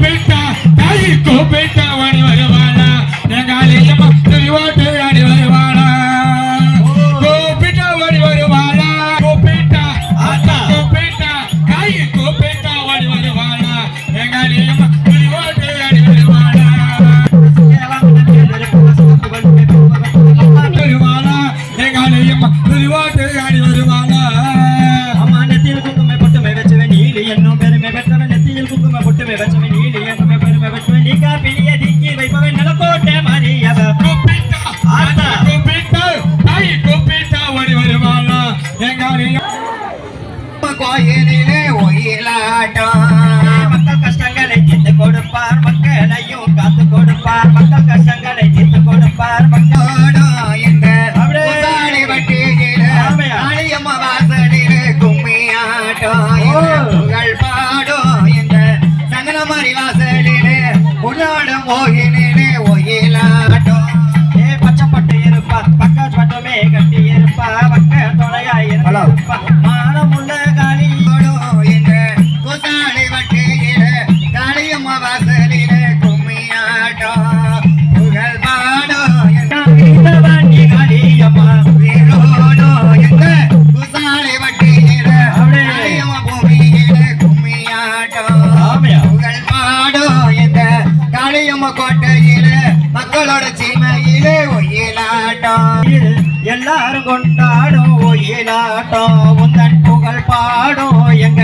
பேட்டா தாயிக்கோ பேட்டா ஓடி வருவானா எங்காலையம்மா திருவாட்டு ஆடி வருவானா கூப்பிட்டா ஓடி வருவாளா? கூப்பிட்டா ஆத்தா. கூப்பிட்டா தாய் கூப்பிட்டா ஓடி வருவாளா? எங்காலையம்மா திருவாட்டு ஆடி வருவாளா? வருவாளா? எங்காலையம்மா திருவாட்டு ஆடி அம்மா நெத்தியில் குங்குமை பொட்டுமை வச்சவன் நீலி என்னும் பெருமை பெற்றவன் நெத்தியில் குங்குமை பொட்டுமை வச்சவன் கோயிலிலே ஒயிலாட்டம் மக்கள் கஷ்டங்களை தீர்த்து கொடுப்பார் மக்களையும் காத்து கொடுப்பார் மக்கள் கஷ்டங்களை தீர்த்து கொடுப்பார் மக்கள் ஓடும் இந்த அப்படியே. உசாணி வட்டியிலே ஆமையா. காளியம்மா வாசலிலே கும்மியாட்டம் ஓ. கோட்டையில மக்களோட சீமையிலே ஒயிலாட்டம். எல்லாரும் கொண்டாடும் ஒயிலாட்டம். உந்தன் புகழ் பாடும் எங்க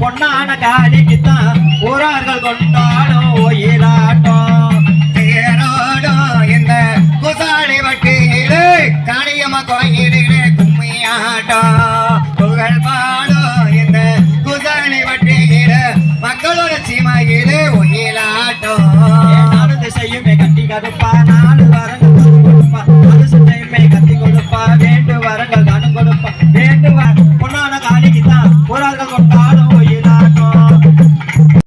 பொன்னான காலிக்கு தான் ஊரார்கள் கொண்டாடும். கொடுப்பா வேண்டு வரங்கள் தானும் கொடுப்பா. வேண்டு பொண்ணான காலிக்கு தான் கொண்டாடும் உயிராட்டும்